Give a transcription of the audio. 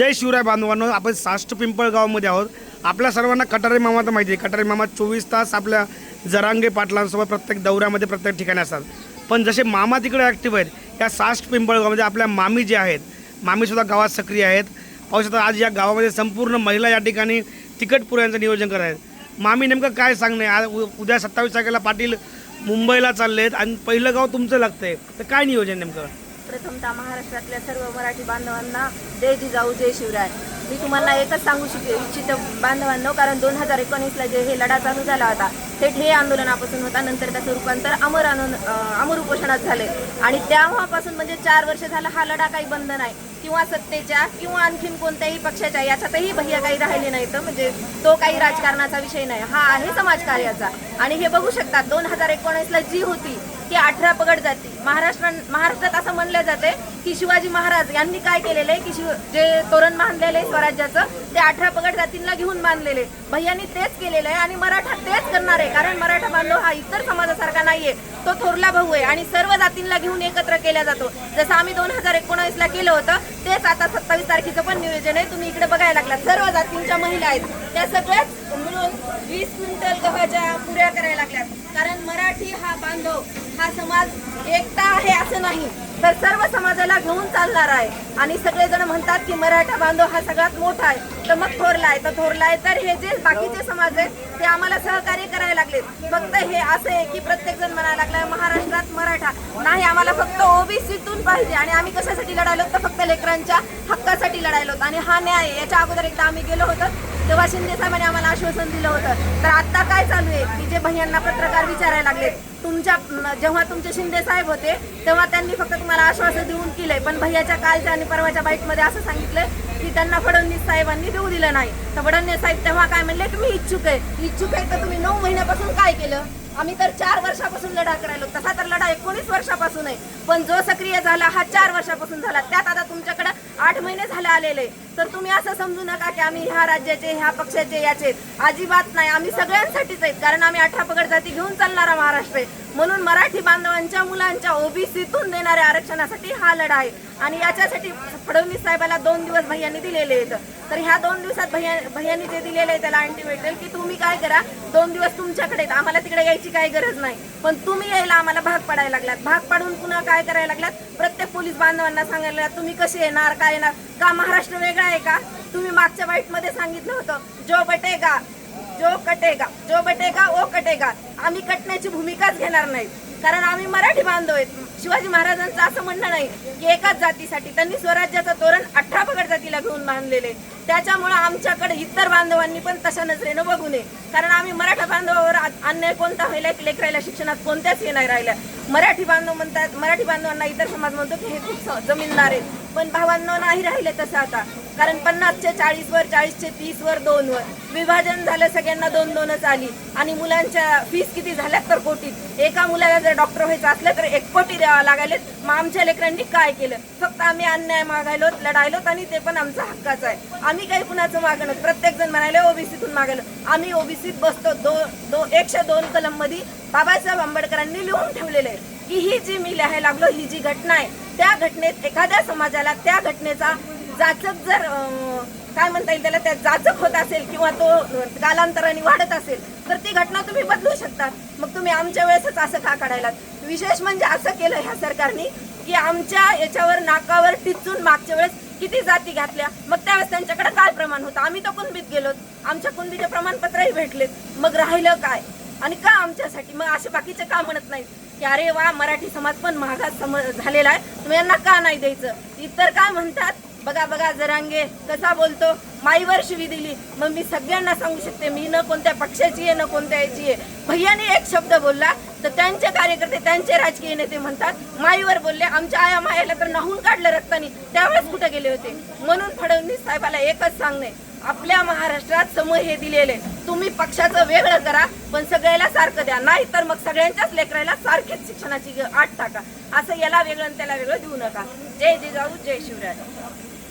जय शिवराय बांधवांनो आपण साष्ट पिंपळगावमध्ये आहोत. आपल्या सर्वांना कटारे मामा तर माहिती आहे. कटारे मामा चोवीस तास आपल्या जरांगे पाटलांसोबत प्रत्येक दौऱ्यामध्ये प्रत्येक ठिकाणी असतात. पण जसे मामा तिकडे ॲक्टिव्ह आहेत या साष्ट पिंपळगावमध्ये आपल्या मामी जे आहेत मामीसुद्धा गावात सक्रिय आहेत. पाहू शकता आज या गावामध्ये संपूर्ण महिला या ठिकाणी तिकट पुऱ्यांचं नियोजन करत आहेत. मामी नेमकं काय सांगणे आज उ- उद्या सत्तावीस तारखेला पाटील मुंबईला चालले आहेत आणि पहिलं गाव तुमचं लागतं आहे तर काय नियोजन नेमकं? प्रथमतः महाराष्ट्रातल्या सर्व मराठी बांधवांना जय जिजाऊ जय शिवराय. मी तुम्हाला एकच सांगू शक इच्छित बांधवांनो कारण दोन हजार एकोणीसला जे हे लढा चालू झाला होता थेट हे आंदोलनापासून होता नंतर त्याचं रूपांतर अमर आनंद अमर उपोषणात झाले. आणि तेव्हापासून म्हणजे चार वर्ष झालं हा लढा काही बंद नाही. किंवा सत्तेच्या किंवा आणखीन कोणत्याही पक्षाच्या याच्यातही भैया काही राहिले नाही तर म्हणजे तो काही राजकारणाचा विषय नाही. हा आहे समाजकार्याचा. आणि हे बघू शकतात दोन हजार एकोणीसला जी होती की अठरा पगड जाती. महाराष्ट्र महाराष्ट्रात असं म्हणलं जाते की शिवाजी महाराज यांनी काय केलेलं आहे की शिव जे तोरण बांधलेलं आहे स्वराज्याचं ते अठरा पगड जातींना घेऊन बांधलेले भैयांनी तेच केलेलं आहे आणि मराठा तेच करणार आहे. कारण मराठा बांधव हा इतर समाजासारखा नाहीये. तो थोरला भाऊ आहे आणि सर्व जातींना घेऊन एकत्र केला जातो. जसं आम्ही दोन हजार एकोणावीसला केलं होतं तेच आता सत्तावीस तारखेचं पण नियोजन आहे. तुम्ही इकडे बघायला लागला. सर्व जातींच्या महिला आहेत. त्या सगळ्याच मिळून वीस क्विंटल गव्हाच्या पुऱ्या करायला लागल्यात कारण मराठी हा बांधव हा समाज एकता आहे असं नाही. तर सर्व समाजाला घेऊन चालणार आहे. आणि सगळेजण म्हणतात की मराठा बांधव हा सगळ्यात मोठा आहे. तर मग थोरला आहे. तर थोरला आहे तर हे जे बाकीचे समाज आहेत ते आम्हाला सहकार्य करायला लागलेत. फक्त हे असं आहे की प्रत्येक जण म्हणायला लागलाय महाराष्ट्रात मराठा. नाही आम्हाला फक्त ओबीसीतून पाहिजे. आणि आम्ही कशासाठी लढायलो? तर फक्त लेकरांच्या हक्कासाठी लढायलो आणि हा न्याय याच्या अगोदर एकदा आम्ही गेलो होतो. तेव्हा शिंदे साहेबांनी आम्हाला आश्वासन दिलं होतं. तर आता काय चालू आहे? की जे भैयांना पत्रकार विचारायला लागले तुमच्या जेव्हा तुमचे शिंदे साहेब होते तेव्हा त्यांनी फक्त तुम्हाला आश्वासन देऊन केलंय. पण भैयाच्या कालच्या आणि परवाच्या बाईटमध्ये असं सांगितलं की त्यांना फडणवीस साहेबांनी देऊ दिलं नाही. तर फडणवीस साहेब तेव्हा काय म्हणले? की मी इच्छुक आहे. इच्छुक आहे तर तुम्ही नऊ महिन्यापासून काय केलं? आम्ही तर चार वर्षापासून लढा करायलो तसा तर लढा एकोणीस वर्षापासून आहे. पण जो सक्रिय झाला हा चार वर्षापासून झाला. त्यात आता तुमच्याकडे आठ महिने झाले आलेले. तर तुम्ही असं समजू नका की आम्ही ह्या राज्याचे ह्या पक्षाचे याचे. अजिबात नाही. आम्ही सगळ्यांसाठीच आहेत. कारण आम्ही अठरा पगड जाती घेऊन चालणारा महाराष्ट्र आहे. म्हणून मराठी बांधवांच्या मुलांच्या ओबीसीतून देणाऱ्या आरक्षणासाठी हा लढा आहे. आणि याच्यासाठी फडणवीस साहेबाला दोन दिवस भैयांनी दिलेले आहेत. तर ह्या दोन दिवसात भैया भैयांनी जे दिलेले आहे त्याला आणटी भेटेल की तुम्ही काय करा? दोन दिवस तुमच्याकडे आम्हाला तिकडे यायची काही गरज नाही. पण तुम्ही यायला आम्हाला भाग पडायला लागलात. भाग पाडून पुन्हा काय करायला लागलात? प्रत्येक पोलीस बांधवांना सांगायला तुम्ही कसे येणार? काय येणार? का महाराष्ट्र वेगळा आहे का? तुम्ही मागच्या वाईटमध्ये सांगितलं होतं जो बटेगा जो कटेगा जो बटेगा ओ कटेगा. आम्ही कटण्याची भूमिकाच घेणार नाही. कारण आम्ही मराठी बांधव आहेत. शिवाजी महाराजांचं असं म्हणणं नाही की एकाच जातीसाठी. त्यांनी स्वराज्याचं तोरण अठरा पगड जातीला घेऊन बांधलेले त्याच्यामुळे आमच्याकडे इतर बांधवांनी पण तशा नजरेनं बघू नये. कारण आम्ही मराठा बांधवावर अन्याय कोणता व्हायला की लेकरायला शिक्षणात कोणत्याच हे नाही राहिल्या मराठी बांधव म्हणतात मराठी बांधवांना इतर समाज म्हणतो की हे खूप जमीनदार आहेत. पण भावांना नाही राहिले तसं आता. कारण पन्नासचे चाळीस वर चाळीसचे तीस वर दोन वर. विभाजन झालं सगळ्यांना दोन दोनच आली. आणि मुलांच्या फीस किती झाल्यात तर कोटीत एका मुलाला जर डॉक्टर व्हायचं असलं तर एक कोटी द्यावा लागायलेत. मग आमच्या लेकरांनी काय केलं? फक्त आम्ही अन्याय मागायलो लढायलोत आणि ते पण आमचा हक्काचं आहे. आम्ही काही कुणाचं मागणं प्रत्येक जण म्हणाले ओबीसीतून मागलं. आम्ही ओबीसीत बसतो. दो दो एकशे दोन कलममध्ये बाबासाहेब आंबेडकरांनी लिहून ठेवलेलं आहे. की ही जी मी लिहायला लागलो ही जी घटना आहे त्या घटनेत एखाद्या समाजाला त्या घटनेचा जाचक जर काय म्हणता येईल त्याला त्या जाचक होत असेल किंवा तो कालांतराने वाढत असेल तर ती घटना तुम्ही बदलू शकता. मग तुम्ही आमच्या वेळेसच असं का काढायला विशेष म्हणजे असं केलं ह्या सरकारने की आमच्या याच्यावर नाकावर टिचून मागच्या वेळेस किती जाती घातल्या? मग त्यावेळेस त्यांच्याकडे काय प्रमाण होतं? आम्ही तर कुणबीत गेलो आमच्या कुणबीचे प्रमाणपत्रही भेटलेत. मग राहिलं काय? आणि का आमच्यासाठी? मग असे बाकीचे का म्हणत नाहीत? की अरे वा मराठी समाज पण महागात सम झालेला आहे. तुम्ही यांना का नाही द्यायचं? इतर काय म्हणतात? बघा बघा जरांगे कसा बोलतो? माईवर शिवी दिली. मग मी सगळ्यांना सांगू शकते मी न कोणत्या पक्षाची आहे न कोणत्या याची आहे. भैयाने एक शब्द बोलला तर त्यांचे कार्यकर्ते त्यांचे राजकीय नेते म्हणतात माईवर बोलले आमच्या आया मायाला तर नाहून काढलं रक्तानी त्यावेळेस कुठे गेले होते? म्हणून फडणवीस साहेबाला एकच सांगणे आपल्या महाराष्ट्रात समूह हे दिलेले तुम्ही पक्षाचं वेगळं करा पण सगळ्याला सारखं द्या. नाही तर मग सगळ्यांच्याच लेकराला सारखीच शिक्षणाची आठ टाका. असं याला वेगळं आणि त्याला वेगळं देऊ नका. जय जिजाऊ जय शिवराय.